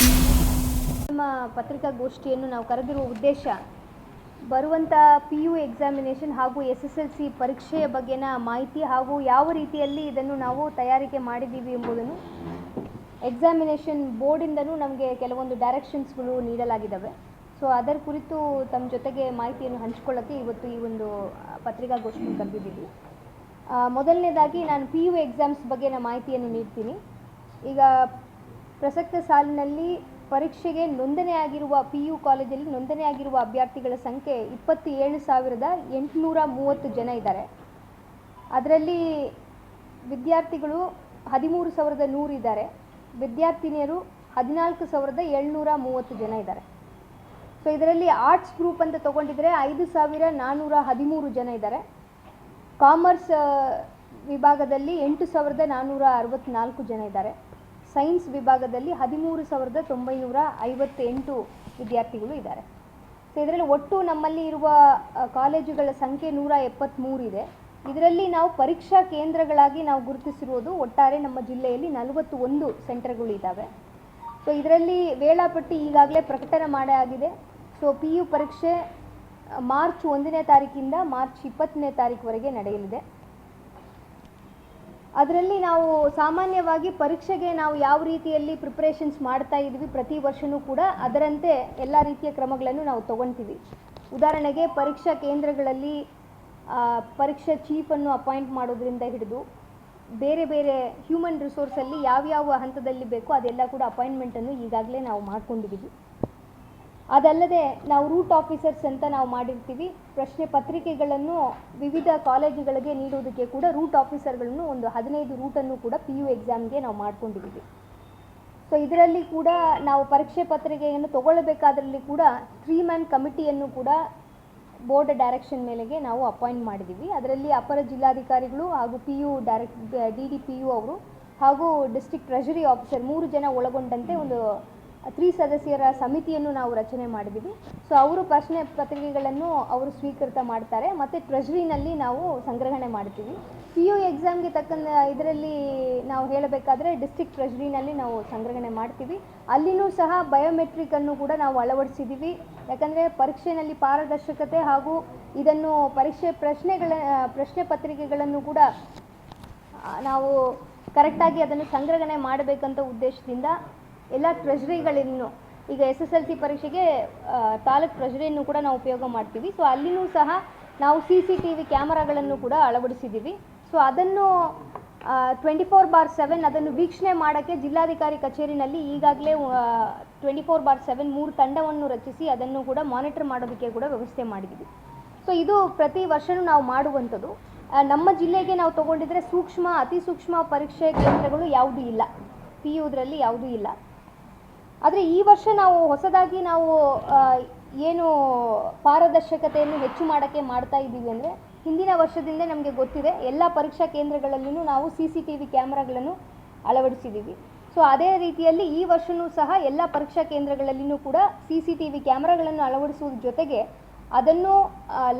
ನಮ್ಮ ಪತ್ರಿಕಾಗೋಷ್ಠಿಯನ್ನು ನಾವು ಕರೆದಿರುವ ಉದ್ದೇಶ ಬರುವಂಥ ಪಿ ಯು ಎಕ್ಸಾಮಿನೇಷನ್ ಹಾಗೂ ಎಸ್ ಎಸ್ ಎಲ್ ಸಿ ಪರೀಕ್ಷೆಯ ಬಗ್ಗೆನ ಮಾಹಿತಿ ಹಾಗೂ ಯಾವ ರೀತಿಯಲ್ಲಿ ಇದನ್ನು ನಾವು ತಯಾರಿಕೆ ಮಾಡಿದ್ದೀವಿ ಎಂಬುದನ್ನು ಎಕ್ಸಾಮಿನೇಷನ್ ಬೋರ್ಡಿಂದನೂ ನಮಗೆ ಕೆಲವೊಂದು ಡೈರೆಕ್ಷನ್ಸ್ಗಳು ನೀಡಲಾಗಿದ್ದಾವೆ. ಸೊ ಅದರ ಕುರಿತು ತಮ್ಮ ಜೊತೆಗೆ ಮಾಹಿತಿಯನ್ನು ಹಂಚ್ಕೊಳ್ಳೋಕ್ಕೆ ಇವತ್ತು ಈ ಒಂದು ಪತ್ರಿಕಾಗೋಷ್ಠಿ ಕರೆದಿದ್ದೀವಿ. ಮೊದಲನೇದಾಗಿ ನಾನು ಪಿ ಯು ಎಕ್ಸಾಮ್ಸ್ ಬಗ್ಗೆ ನಾನು ಮಾಹಿತಿಯನ್ನು ನೀಡ್ತೀನಿ. ಈಗ ಪ್ರಸಕ್ತ ಸಾಲಿನಲ್ಲಿ ಪರೀಕ್ಷೆಗೆ ನೋಂದಣಿಯಾಗಿರುವ ಪಿ ಯು ಕಾಲೇಜಲ್ಲಿ ನೋಂದಣಿಯಾಗಿರುವ ಅಭ್ಯರ್ಥಿಗಳ ಸಂಖ್ಯೆ ಇಪ್ಪತ್ತೇಳು ಸಾವಿರದ ಎಂಟುನೂರ ಮೂವತ್ತು ಜನ ಇದ್ದಾರೆ. ಅದರಲ್ಲಿ ವಿದ್ಯಾರ್ಥಿಗಳು ಹದಿಮೂರು ಸಾವಿರದ ನೂರು ಇದ್ದಾರೆ. ವಿದ್ಯಾರ್ಥಿನಿಯರು ಹದಿನಾಲ್ಕು ಸಾವಿರದ ಏಳ್ನೂರ ಮೂವತ್ತು ಜನ ಇದ್ದಾರೆ. ಸೊ ಇದರಲ್ಲಿ ಆರ್ಟ್ಸ್ ಗ್ರೂಪ್ ಅಂತ ತಗೊಂಡಿದ್ರೆ ಐದು ಸಾವಿರ ನಾನ್ನೂರ ಹದಿಮೂರು ಜನ ಇದ್ದಾರೆ. ಕಾಮರ್ಸ್ ವಿಭಾಗದಲ್ಲಿ ಎಂಟು ಸಾವಿರದ ನಾನ್ನೂರ ಅರವತ್ತ್ನಾಲ್ಕು ಜನ ಇದ್ದಾರೆ. ಸೈನ್ಸ್ ವಿಭಾಗದಲ್ಲಿ ಹದಿಮೂರು ಸಾವಿರದ ತೊಂಬೈನೂರ ಐವತ್ತೆಂಟು ವಿದ್ಯಾರ್ಥಿಗಳು ಇದ್ದಾರೆ. ಸೊ ಇದರಲ್ಲಿ ಒಟ್ಟು ನಮ್ಮಲ್ಲಿ ಇರುವ ಕಾಲೇಜುಗಳ ಸಂಖ್ಯೆ ನೂರ ಎಪ್ಪತ್ತ್ಮೂರು ಇದೆ. ಇದರಲ್ಲಿ ನಾವು ಪರೀಕ್ಷಾ ಕೇಂದ್ರಗಳಾಗಿ ನಾವು ಗುರುತಿಸಿರುವುದು ಒಟ್ಟಾರೆ ನಮ್ಮ ಜಿಲ್ಲೆಯಲ್ಲಿ ನಲವತ್ತು ಒಂದು ಸೆಂಟರ್ಗಳು ಇದ್ದಾವೆ. ಸೊ ಇದರಲ್ಲಿ ವೇಳಾಪಟ್ಟಿ ಈಗಾಗಲೇ ಪ್ರಕಟಣೆ ಮಾಡೇ ಆಗಿದೆ. ಸೊ ಪಿ ಯು ಪರೀಕ್ಷೆ ಮಾರ್ಚ್ ಒಂದನೇ ತಾರೀಕಿಂದ ಮಾರ್ಚ್ ಇಪ್ಪತ್ತನೇ ತಾರೀಕುವರೆಗೆ ನಡೆಯಲಿದೆ. ಅದರಲ್ಲಿ ನಾವು ಸಾಮಾನ್ಯವಾಗಿ ಪರೀಕ್ಷೆಗೆ ನಾವು ಯಾವ ರೀತಿಯಲ್ಲಿ ಪ್ರಿಪ್ರೇಷನ್ಸ್ ಮಾಡ್ತಾ ಇದ್ವಿ ಪ್ರತಿ ವರ್ಷವೂ ಕೂಡ ಅದರಂತೆ ಎಲ್ಲ ರೀತಿಯ ಕ್ರಮಗಳನ್ನು ನಾವು ತಗೊಳ್ತೀವಿ ಉದಾಹರಣೆಗೆ ಪರೀಕ್ಷಾ ಕೇಂದ್ರಗಳಲ್ಲಿ ಪರೀಕ್ಷಾ ಚೀಫನ್ನು ಅಪಾಯಿಂಟ್ ಮಾಡೋದ್ರಿಂದ ಹಿಡಿದು ಬೇರೆ ಬೇರೆ ಹ್ಯೂಮನ್ ರಿಸೋರ್ಸಲ್ಲಿ ಯಾವ್ಯಾವ ಹಂತದಲ್ಲಿ ಬೇಕೋ ಅದೆಲ್ಲ ಕೂಡ ಅಪಾಯಿಂಟ್ಮೆಂಟನ್ನು ಈಗಾಗಲೇ ನಾವು ಮಾಡ್ಕೊಂಡಿದ್ದೀವಿ. ಅದಲ್ಲದೆ ನಾವು ರೂಟ್ ಆಫೀಸರ್ಸ್ ಅಂತ ನಾವು ಮಾಡಿರ್ತೀವಿ. ಪ್ರಶ್ನೆ ಪತ್ರಿಕೆಗಳನ್ನು ವಿವಿಧ ಕಾಲೇಜುಗಳಿಗೆ ನೀಡೋದಕ್ಕೆ ಕೂಡ ರೂಟ್ ಆಫೀಸರ್ಗಳನ್ನು ಒಂದು ಹದಿನೈದು ರೂಟನ್ನು ಕೂಡ ಪಿ ಯು ಎಕ್ಸಾಮ್ಗೆ ನಾವು ಮಾಡ್ಕೊಂಡಿದ್ದೀವಿ. ಸೊ ಇದರಲ್ಲಿ ಕೂಡ ನಾವು ಪರೀಕ್ಷೆ ಪತ್ರಿಕೆಯನ್ನು ತಗೊಳ್ಬೇಕಾದ್ರಲ್ಲಿ ಕೂಡ ತ್ರೀ ಮ್ಯಾನ್ ಕಮಿಟಿಯನ್ನು ಕೂಡ ಬೋರ್ಡ್ ಡೈರೆಕ್ಷನ್ ಮೇಲೆಗೆ ನಾವು ಅಪಾಯಿಂಟ್ ಮಾಡಿದ್ದೀವಿ. ಅದರಲ್ಲಿ ಅಪರ ಜಿಲ್ಲಾಧಿಕಾರಿಗಳು ಹಾಗೂ P U direct D D P U ಅವರು ಹಾಗೂ ಡಿಸ್ಟ್ರಿಕ್ಟ್ ಟ್ರೆಜರಿ ಆಫೀಸರ್ ಮೂರು ಜನ ಒಳಗೊಂಡಂತೆ ಒಂದು ತ್ರೀ ಸದಸ್ಯರ ಸಮಿತಿಯನ್ನು ನಾವು ರಚನೆ ಮಾಡಿದ್ದೀವಿ. ಸೊ ಅವರು ಪ್ರಶ್ನೆ ಪತ್ರಿಕೆಗಳನ್ನು ಅವರು ಸ್ವೀಕೃತ ಮಾಡ್ತಾರೆ. ಮತ್ತು ಟ್ರೆಜರಿನಲ್ಲಿ ನಾವು ಸಂಗ್ರಹಣೆ ಮಾಡ್ತೀವಿ. ಪಿ ಯು ಎಕ್ಸಾಮ್ಗೆ ತಕ್ಕಂಥ ಇದರಲ್ಲಿ ನಾವು ಹೇಳಬೇಕಾದ್ರೆ ಡಿಸ್ಟ್ರಿಕ್ಟ್ ಟ್ರೆಜರಿನಲ್ಲಿ ನಾವು ಸಂಗ್ರಹಣೆ ಮಾಡ್ತೀವಿ. ಅಲ್ಲಿನೂ ಸಹ ಬಯೋಮೆಟ್ರಿಕನ್ನು ಕೂಡ ನಾವು ಅಳವಡಿಸಿದ್ದೀವಿ. ಯಾಕಂದರೆ ಪರೀಕ್ಷೆಯಲ್ಲಿ ಪಾರದರ್ಶಕತೆ ಹಾಗೂ ಇದನ್ನು ಪರೀಕ್ಷೆ ಪ್ರಶ್ನೆಗಳ, ಪ್ರಶ್ನೆ ಪತ್ರಿಕೆಗಳನ್ನು ಕೂಡ ನಾವು ಕರೆಕ್ಟಾಗಿ ಅದನ್ನು ಸಂಗ್ರಹಣೆ ಮಾಡಬೇಕಂತ ಉದ್ದೇಶದಿಂದ ಎಲ್ಲ ಟ್ರೆಜರಿಗಳನ್ನು ಈಗ ಎಸ್ ಎಸ್ ಎಲ್ ಸಿ ಪರೀಕ್ಷೆಗೆ ತಾಲೂಕ್ ಟ್ರೆಜರಿಯನ್ನು ಕೂಡ ನಾವು ಉಪಯೋಗ ಮಾಡ್ತೀವಿ. ಸೊ ಅಲ್ಲಿನೂ ಸಹ ನಾವು ಸಿ ಸಿ ಟಿ ವಿ ಕ್ಯಾಮರಾಗಳನ್ನು ಕೂಡ ಅಳವಡಿಸಿದ್ದೀವಿ. ಸೊ ಅದನ್ನು ಟ್ವೆಂಟಿ ಫೋರ್ ಬಾರ್ ಸೆವೆನ್ ಅದನ್ನು ವೀಕ್ಷಣೆ ಮಾಡೋಕ್ಕೆ ಜಿಲ್ಲಾಧಿಕಾರಿ ಕಚೇರಿನಲ್ಲಿ ಈಗಾಗಲೇ ಟ್ವೆಂಟಿ ಫೋರ್ ಬಾರ್ ಸೆವೆನ್ ಮೂರು ತಂಡವನ್ನು ರಚಿಸಿ ಅದನ್ನು ಕೂಡ ಮಾನಿಟರ್ ಮಾಡೋದಕ್ಕೆ ಕೂಡ ವ್ಯವಸ್ಥೆ ಮಾಡಿದ್ದೀವಿ. ಸೊ ಇದು ಪ್ರತಿ ವರ್ಷವೂ ನಾವು ಮಾಡುವಂಥದ್ದು. ನಮ್ಮ ಜಿಲ್ಲೆಗೆ ನಾವು ತಗೊಂಡಿದ್ರೆ ಸೂಕ್ಷ್ಮ, ಅತಿ ಸೂಕ್ಷ್ಮ ಪರೀಕ್ಷೆ ಕೇಂದ್ರಗಳು ಯಾವುದೂ ಇಲ್ಲ. ಪಿ ಯುದ್ರಲ್ಲಿ ಯಾವುದೂ ಇಲ್ಲ. ಆದರೆ ಈ ವರ್ಷ ನಾವು ಹೊಸದಾಗಿ ನಾವು ಏನು ಪಾರದರ್ಶಕತೆಯನ್ನು ಹೆಚ್ಚು ಮಾಡೋಕ್ಕೆ ಮಾಡ್ತಾ ಇದ್ದೀವಿ ಅಂದರೆ ಹಿಂದಿನ ವರ್ಷದಿಂದ ನಮಗೆ ಗೊತ್ತಿದೆ, ಎಲ್ಲ ಪರೀಕ್ಷಾ ಕೇಂದ್ರಗಳಲ್ಲೂ ನಾವು ಸಿ ಸಿ ಟಿ ವಿ ಕ್ಯಾಮ್ರಾಗಳನ್ನು ಅಳವಡಿಸಿದ್ದೀವಿ. ಸೊ ಅದೇ ರೀತಿಯಲ್ಲಿ ಈ ವರ್ಷವೂ ಸಹ ಎಲ್ಲ ಪರೀಕ್ಷಾ ಕೇಂದ್ರಗಳಲ್ಲಿಯೂ ಕೂಡ ಸಿ ಸಿ ಟಿ ವಿ ಕ್ಯಾಮ್ರಾಗಳನ್ನು ಅಳವಡಿಸುವುದ್ರ ಜೊತೆಗೆ ಅದನ್ನು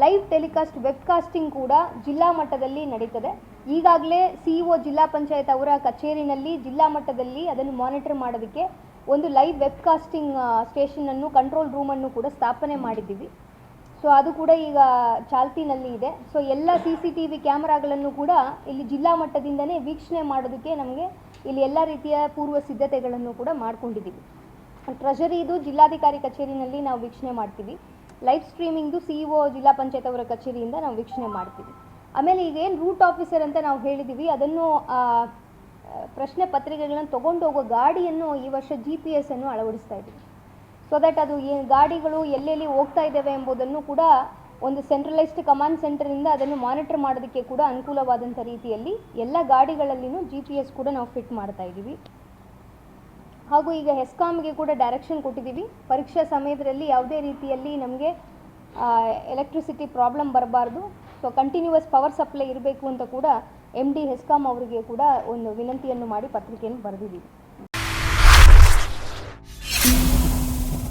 ಲೈವ್ ಟೆಲಿಕಾಸ್ಟ್ ವೆಬ್ಕಾಸ್ಟಿಂಗ್ ಕೂಡ ಜಿಲ್ಲಾ ಮಟ್ಟದಲ್ಲಿ ನಡೀತದೆ. ಈಗಾಗಲೇ ಸಿ ಒ ಜಿಲ್ಲಾ ಪಂಚಾಯತ್ ಅವರ ಕಚೇರಿನಲ್ಲಿ ಜಿಲ್ಲಾ ಮಟ್ಟದಲ್ಲಿ ಅದನ್ನು ಮಾನಿಟರ್ ಮಾಡೋದಕ್ಕೆ ಒಂದು ಲೈವ್ ವೆಬ್ಕಾಸ್ಟಿಂಗ್ ಸ್ಟೇಷನನ್ನು ಕಂಟ್ರೋಲ್ ರೂಮನ್ನು ಕೂಡ ಸ್ಥಾಪನೆ ಮಾಡಿದ್ದೀವಿ. ಸೊ ಅದು ಕೂಡ ಈಗ ಚಾಲ್ತಿನಲ್ಲಿ ಇದೆ. ಸೊ ಎಲ್ಲ ಸಿ ಸಿ ಟಿ ವಿ ಕ್ಯಾಮ್ರಾಗಳನ್ನು ಕೂಡ ಇಲ್ಲಿ ಜಿಲ್ಲಾ ಮಟ್ಟದಿಂದನೇ ವೀಕ್ಷಣೆ ಮಾಡೋದಕ್ಕೆ ನಮಗೆ ಇಲ್ಲಿ ಎಲ್ಲ ರೀತಿಯ ಪೂರ್ವ ಸಿದ್ಧತೆಗಳನ್ನು ಕೂಡ ಮಾಡ್ಕೊಂಡಿದ್ದೀವಿ. ಟ್ರೆಷರಿದು ಜಿಲ್ಲಾಧಿಕಾರಿ ಕಚೇರಿನಲ್ಲಿ ನಾವು ವೀಕ್ಷಣೆ ಮಾಡ್ತೀವಿ. ಲೈವ್ ಸ್ಟ್ರೀಮಿಂಗ್ದು ಸಿ ಇ ಒ ಜಿಲ್ಲಾ ಪಂಚಾಯತ್ ಅವರ ಕಚೇರಿಯಿಂದ ನಾವು ವೀಕ್ಷಣೆ ಮಾಡ್ತೀವಿ. ಆಮೇಲೆ ಈಗ ಏನು ರೂಟ್ ಆಫೀಸರ್ ಅಂತ ನಾವು ಹೇಳಿದ್ದೀವಿ, ಅದನ್ನು ಪ್ರಶ್ನೆ ಪತ್ರಿಕೆಗಳನ್ನು ತೊಗೊಂಡು ಹೋಗೋ ಗಾಡಿಯನ್ನು ಈ ವರ್ಷ ಜಿ ಪಿ ಎಸ್ ಅನ್ನು ಅಳವಡಿಸ್ತಾ ಇದ್ದೀವಿ ಸೊ ದಟ್ ಅದು ಏನು ಗಾಡಿಗಳು ಎಲ್ಲೆಲ್ಲಿ ಹೋಗ್ತಾ ಇದ್ದಾವೆ ಎಂಬುದನ್ನು ಕೂಡ ಒಂದು ಸೆಂಟ್ರಲೈಸ್ಡ್ ಕಮಾಂಡ್ ಸೆಂಟರಿಂದ ಅದನ್ನು ಮಾನಿಟರ್ ಮಾಡೋದಕ್ಕೆ ಕೂಡ ಅನುಕೂಲವಾದಂಥ ರೀತಿಯಲ್ಲಿ ಎಲ್ಲ ಗಾಡಿಗಳಲ್ಲಿನೂ ಜಿ ಪಿ ಎಸ್ ಕೂಡ ನಾವು ಫಿಟ್ ಮಾಡ್ತಾ ಇದ್ದೀವಿ. ಹಾಗೂ ಈಗ ಹೆಸ್ಕಾಮ್ಗೆ ಕೂಡ ಡೈರೆಕ್ಷನ್ ಕೊಟ್ಟಿದ್ದೀವಿ. ಪರೀಕ್ಷಾ ಸಮಯದಲ್ಲಿ ಯಾವುದೇ ರೀತಿಯಲ್ಲಿ ನಮಗೆ ಎಲೆಕ್ಟ್ರಿಸಿಟಿ ಪ್ರಾಬ್ಲಮ್ ಬರಬಾರ್ದು. ಸೊ ಕಂಟಿನ್ಯೂಸ್ ಪವರ್ ಸಪ್ಲೈ ಇರಬೇಕು ಅಂತ ಕೂಡ ಎಂ ಡಿ ಹೆಸ್ಕಾಂ ಅವರಿಗೆ ಕೂಡ ಒಂದು ವಿನಂತಿಯನ್ನು ಮಾಡಿ ಪತ್ರಿಕೆಯನ್ನು ಬರೆದಿದ್ದೀವಿ.